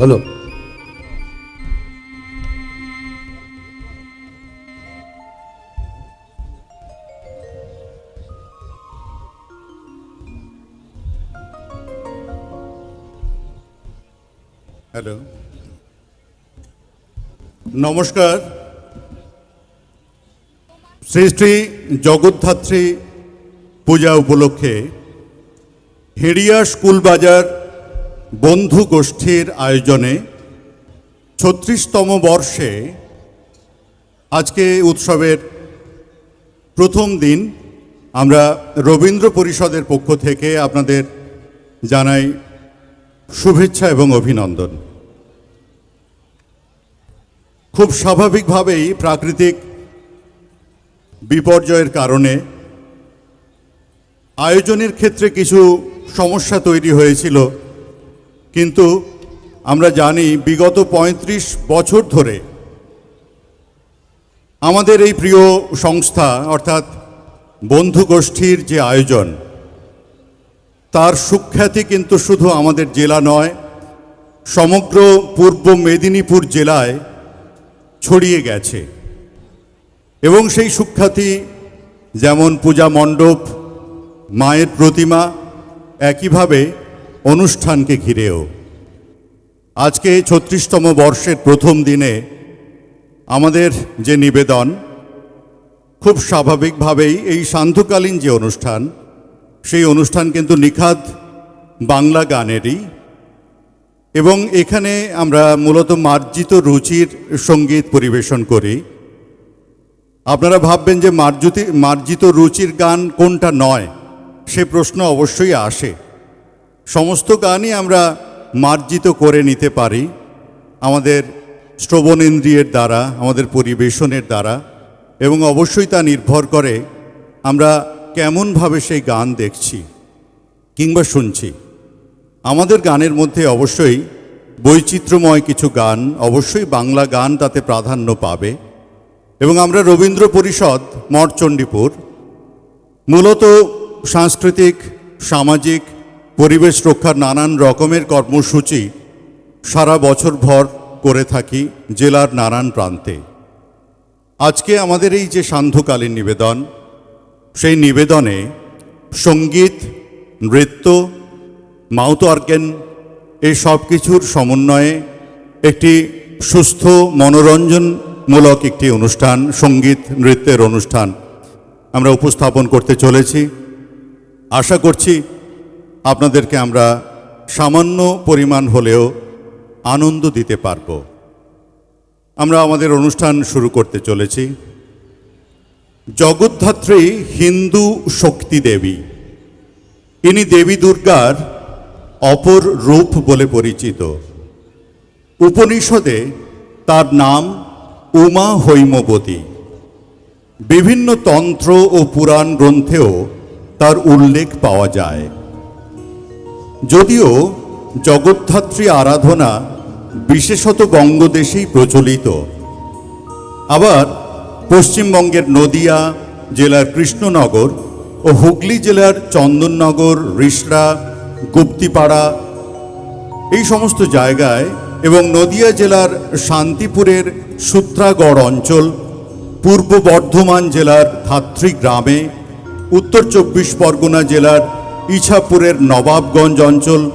হলো হ্যালো। নমস্কার। শ্রী শ্রী জগদ্ধাত্রী পূজা উপলক্ষে হেড়িয়া স্কুল বাজার বন্ধু গোষ্ঠীর আয়োজনে ছত্রিশতম বর্ষে আজকে উৎসবের প্রথম দিন আমরা রবীন্দ্র পরিষদের পক্ষ থেকে আপনাদের জানাই শুভেচ্ছা এবং অভিনন্দন। খুব স্বাভাবিকভাবেই প্রাকৃতিক বিপর্যয়ের কারণে আয়োজনের ক্ষেত্রে কিছু সমস্যা তৈরি হয়েছিল। কিন্তু আমরা জানি বিগত ৩৫ বছর ধরে আমাদের এই প্রিয় সংস্থা, অর্থাৎ বন্ধু গোষ্ঠীর যে আয়োজন, তার সুখ্যাতি কিন্তু শুধু আমাদের জেলা নয়, সমগ্র পূর্ব মেদিনীপুর জেলায় ছড়িয়ে গেছে। এবং সেই সুখ্যাতি যেমন পূজা মণ্ডপ, মায়ের প্রতিমা, একইভাবে অনুষ্ঠানকে ঘিরেও। আজকে ছত্রিশতম বর্ষের প্রথম দিনে আমাদের যে নিবেদন, খুব স্বাভাবিকভাবেই এই সান্ধ্যকালীন যে অনুষ্ঠান, সেই অনুষ্ঠান কিন্তু নিখাদ বাংলা গানেরই এবং এখানে আমরা মূলত মার্জিত রুচির সংগীত পরিবেশন করি। আপনারা ভাববেন যে মার্জিত মার্জিত রুচির গান কোনটা নয়, সে প্রশ্ন অবশ্যই আসে। সমস্ত গানই আমরা মার্জিত করে নিতে পারি আমাদের শ্রবণেন্দ্রিয়ের দ্বারা, আমাদের পরিবেশনের দ্বারা, এবং অবশ্যই তা নির্ভর করে আমরা কেমনভাবে সেই গান দেখছি কিংবা শুনছি। আমাদের গানের মধ্যে অবশ্যই বৈচিত্র্যময় কিছু গান, অবশ্যই বাংলা গান তাতে প্রাধান্য পাবে। এবং আমরা রবীন্দ্র পরিষদ, মঠচণ্ডীপুর, মূলত সাংস্কৃতিক, সামাজিক পরিবেশ রক্ষার নানান রকমের কর্মসূচি সারা বছর ভর করে থাকি জেলার নানান প্রান্তে। আজকে আমাদের এই যে সান্ধ্যকালীন নিবেদন, সেই নিবেদনে সংগীত, নৃত্য, মাউথ অর্গেন এই সব কিছুর সমন্বয়ে একটি সুস্থ মনোরঞ্জনমূলক একটি অনুষ্ঠান, সংগীত, নৃত্যের অনুষ্ঠান আমরা উপস্থাপন করতে চলেছি। আশা করছি আপনাদেরকে আমরা সামান্য পরিমাণ হলেও আনন্দ দিতে পারব। আমরা আমাদের অনুষ্ঠান শুরু করতে চলেছি। জগদ্ধাত্রী হিন্দু শক্তি দেবী। ইনি দেবী দুর্গার অপর রূপ বলে পরিচিত। উপনিষদে তার নাম উমা হৈমবতী। বিভিন্ন তন্ত্র ও পুরাণ গ্রন্থেও তার উল্লেখ পাওয়া যায়। যদিও জগদ্ধাত্রী আরাধনা বিশেষত বঙ্গদেশেই প্রচলিত। আবার পশ্চিমবঙ্গের নদিয়া জেলার কৃষ্ণনগর ও হুগলি জেলার চন্দননগর রিষড়া গুপ্তিপাড়া এই সমস্ত জায়গায় এবং নদিয়া জেলার শান্তিপুরের সূত্রাগড় অঞ্চল, পূর্ব বর্ধমান জেলার ধাত্রী গ্রামে, উত্তর চব্বিশ পরগনা জেলার ইছাপুরের নবাবগঞ্জ অঞ্চল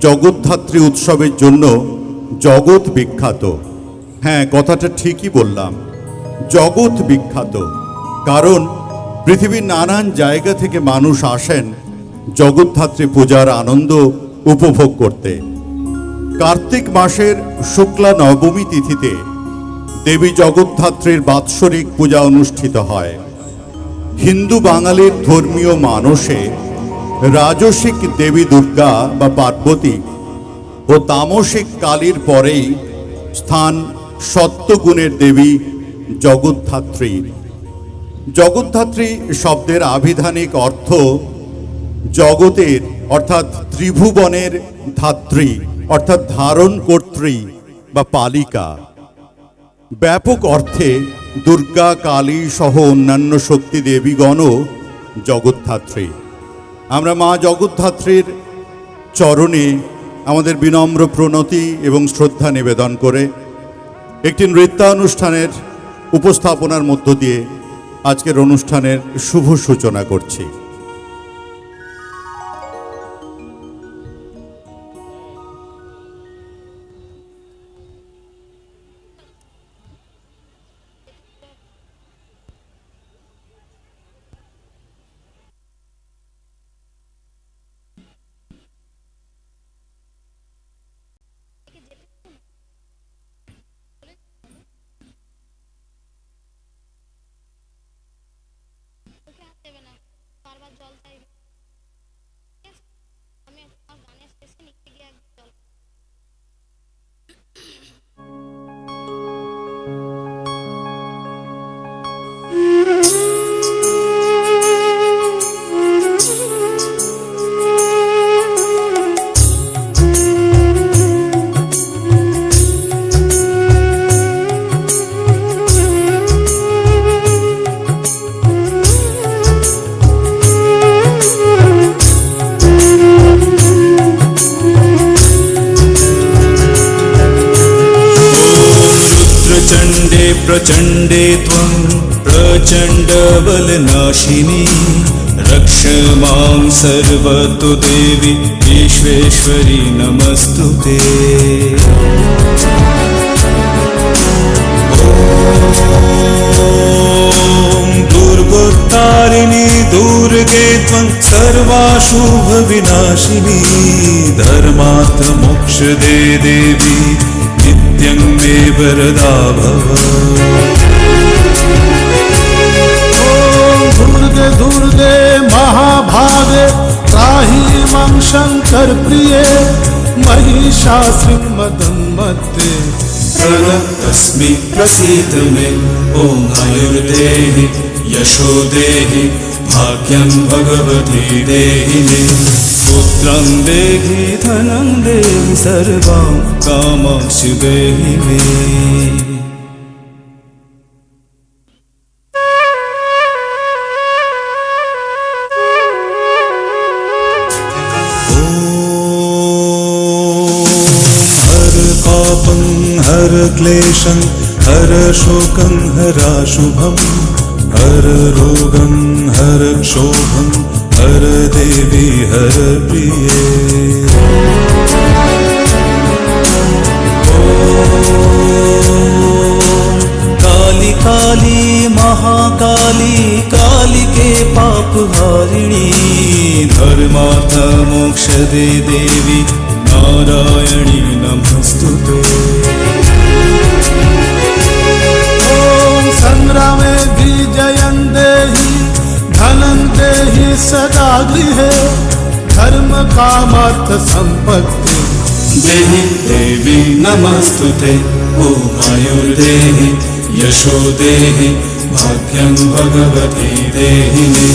জগদ্ধাত্রী উৎসবের জন্য জগৎ বিখ্যাত। হ্যাঁ কথাটা ঠিকই বললাম। জগৎ বিখ্যাত। কারণ পৃথিবীর নানান জায়গা থেকে মানুষ আসেন জগদ্ধাত্রী পূজার আনন্দ উপভোগ করতে। কার্তিক মাসের শুক্লা নবমী তিথিতে দেবী জগদ্ধাত্রীর বাৎসরিক পূজা অনুষ্ঠিত হয়। হিন্দু বাঙালির ধর্মীয় মানসে রাজসিক দেবী দুর্গা বা পার্বতী ও তামসিক কালীর পরেই স্থান সত্যগুণের দেবী জগদ্ধাত্রীর জগদ্ধাত্রী শব্দের আবিধানিক অর্থ জগতের, অর্থাৎ ত্রিভুবনের ধাত্রী, অর্থাৎ ধারণ কর্ত্রী বা পালিকা। ব্যাপক অর্থে দুর্গা, কালী সহ অন্যান্য শক্তি দেবীগণও জগদ্ধাত্রী। আমরা মা জগদ্ধাত্রীর চরণে আমাদের বিনম্র প্রণতি এবং শ্রদ্ধা নিবেদন করে একটি নৃত্যানুষ্ঠানের উপস্থাপনার মধ্য দিয়ে আজকের অনুষ্ঠানের শুভ সূচনা করছি। प्रचण्डे त्वं प्रचण्डबलनाशिनी रक्ष मां सर्वतो देवि विश्वेश्वरि नमस्तु ते ॐ दुर्गोत्तारिणि दुर्गे त्वं सर्वाशुभविनाशिनी धर्मात् मोक्षदे देवी नित्यं मे वरदा भव दुर्गे दुर्गे महाभागे त्राहि माँ शङ्कर प्रिये महिषासुर मदन्मत्ते प्रणतस्मि प्रसीद मे ॐ आयुर्देहि यशो देहि भाग्यं भगवती देहि मे। पुत्रं देहि धनं देहि सर्वां कामांशु देहि मे। हर क्लेशं हर शोकं हराशुभं हर रोगं हर क्षोभम हर देवी, हर प्रिय। काली काली, महाकाली, काली के पाप हारिणी धर्मार्थ मोक्ष दे देवी, नारायणी नमस्तुते संग्रामे धनं देहि सदा गृहे धर्म कामार्थ संपत्ति देहि देवी नमस्तु ते आयुर्देहि यशो देहि भाग्यं भगवती देहि। मे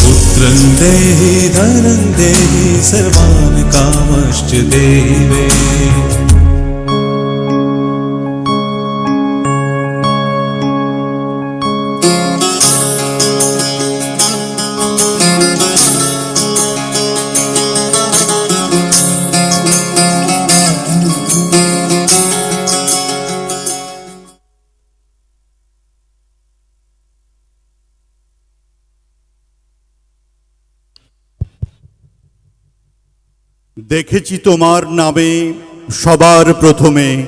पुत्रं देहि धनं देहि सर्वान् कामश्च देहि দেখেছি তোমার নামে সবার প্রথমে,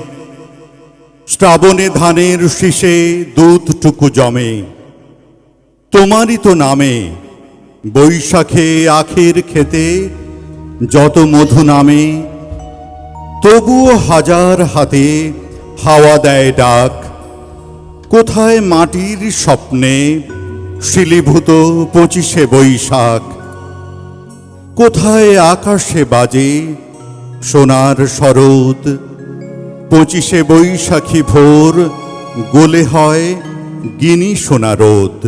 শ্রাবণে ধানের শীষে দুধটুকু জমে। তোমারই তো নামে, বৈশাখে আখের খেতে যত মধু নামে, তবুও হাজার হাতে হাওয়া দেয় ডাক। কোথায় মাটির স্বপ্নে শিলীভূত পঁচিশে বৈশাখ? কোথায় আকাশে বাজে সোনার শরৎ? পঁচিশে বৈশাখী ভোর গোলে হয় গিনি সোনারোদ।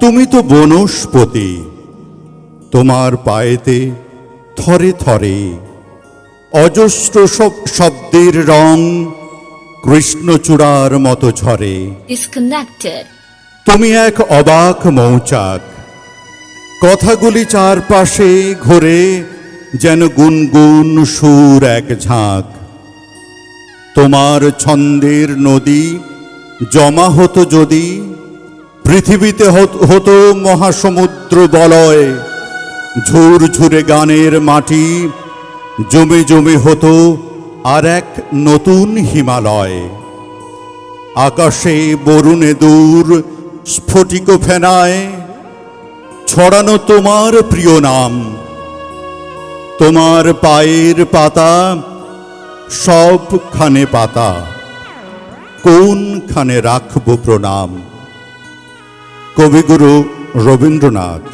তুমি তো বনস্পতি তোমার পায়েতে থরে থরে অজস্র সব শব্দের রং কৃষ্ণচূড়ার মতো ঝরে। তুমি এক অবাক মৌচাক কথাগুলি চারপাশে ঘোরে, যেন গুনগুন সুর এক ঝাঁক। তোমার ছন্দের নদী জমা হতো যদি, পৃথিবীতে হত- মহাসমুদ্র বলয়, ঝুর ঝুরে গানের মাটি জমে জমে হতো আর এক নতুন হিমালয়। আকাশে বরুণে দূর স্ফটিক ফেনায় ছড়ানো তোমার প্রিয় নাম। তোমার পায়ের পাতা সবখানে পাতা। কোনখানে রাখব প্রণাম? কবিগুরু রবীন্দ্রনাথ।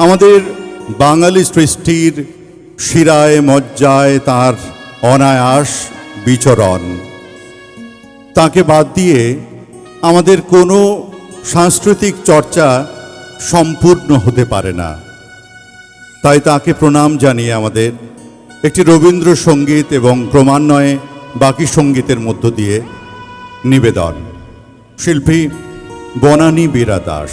আমাদের বাঙালি সৃষ্টির শিরায় মজ্জায় তার অনায়াস বিচরণ। তাকে বাদ দিয়ে আমাদের কোনো সাংস্কৃতিক চর্চা সম্পূর্ণ হতে পারে না। তাই তাকে প্রণাম জানিয়ে আমাদের একটি রবীন্দ্রসঙ্গীত এবং ক্রমান্বয়ে বাকি সঙ্গীতের মধ্য দিয়ে নিবেদন। শিল্পী বনানী বীরা দাস।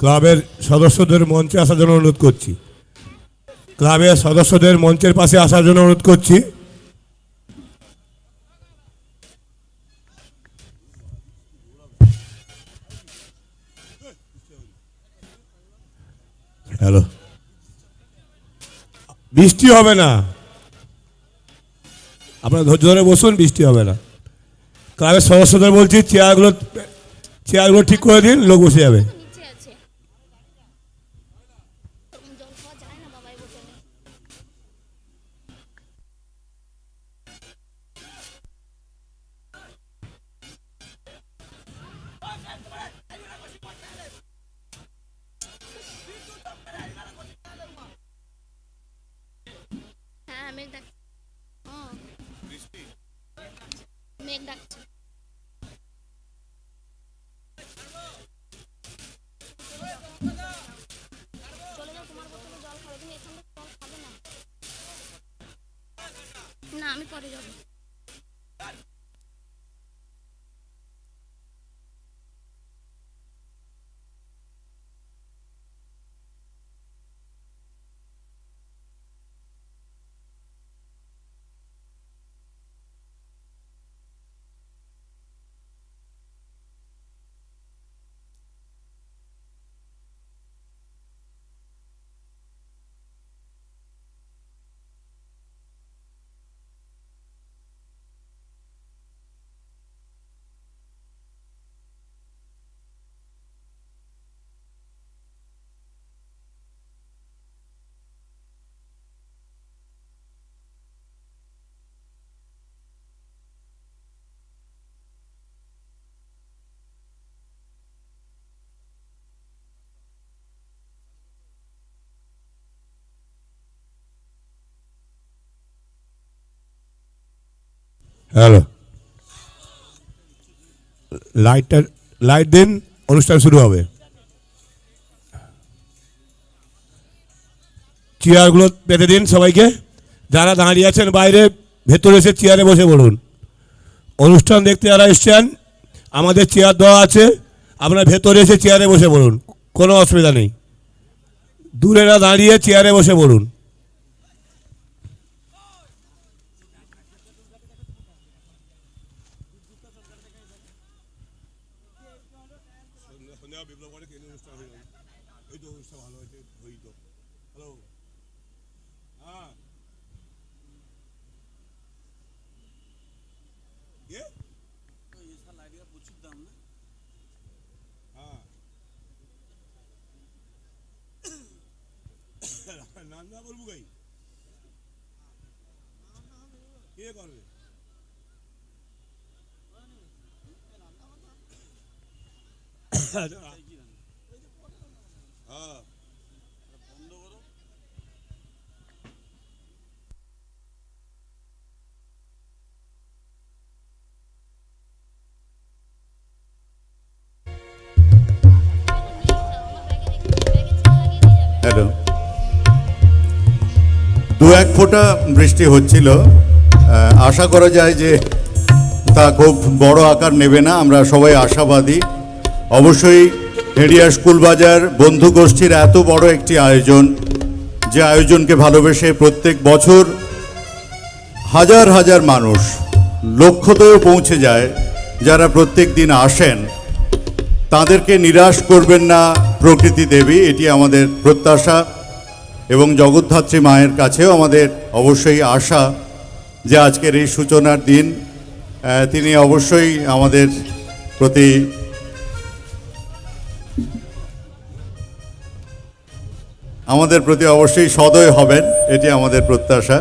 ক্লাবের সদস্যদের মঞ্চে আসার জন্য অনুরোধ করছি। ক্লাবের সদস্যদের মঞ্চের পাশে আসার জন্য অনুরোধ করছি। হ্যালো। বৃষ্টি হবে না। আপনারা ধৈর্য ধরে বসুন, বৃষ্টি হবে না। ক্লাবের সদস্যদের বলছি, চেয়ারগুলো চেয়ারগুলো ঠিক করে দিন, লোক বসে যাবে। মেঘ ডাক মেঘ তোমার বোতলে জল খাবে তুমি জল খাবে না না, আমি পরে যাব। হ্যালো। লাইটটা, লাইট দিন, অনুষ্ঠান শুরু হবে। চেয়ারগুলো পেতে দিন সবাইকে। যারা দাঁড়িয়ে আছেন বাইরে, ভেতরে এসে চেয়ারে বসে বলুন অনুষ্ঠান দেখতে যারা এসছেন, আমাদের চেয়ার দেওয়া আছে, আপনার ভেতরে এসে চেয়ারে বসে বলুন কোনো অসুবিধা নেই। দূরেরা দাঁড়িয়ে চেয়ারে বসে বলুন प्लेटें धोई दो हेलो हाँ ये तो ये साल आइडिया पूछी दाम ना हाँ नाम ना बोल बुगाई ये कौन है अच्छा ফোঁটা বৃষ্টি হচ্ছিল। আশা করা যায় যে তা খুব বড় আকার নেবে না। আমরা সবাই আশাবাদী। অবশ্যই হেডিয়া স্কুল বাজার বন্ধু গোষ্ঠীর এত বড় একটি আয়োজন, যে আয়োজনকে ভালোবেসে প্রত্যেক বছর হাজার হাজার মানুষ লক্ষ্যতেও পৌঁছে যায়, যারা প্রত্যেক দিন আসেন। তাদেরকে নিরাশ করবেন না প্রকৃতি দেবী, এটি আমাদের প্রত্যাশা। এবং জগদ্ধাত্রী মায়ের কাছেও আমাদের অবশ্যই আশা যে আজকের এই সূচনার দিন তিনি অবশ্যই আমাদের প্রতি আমাদের প্রতি অবশ্যই সদয় হবেন, এটি আমাদের প্রত্যাশা।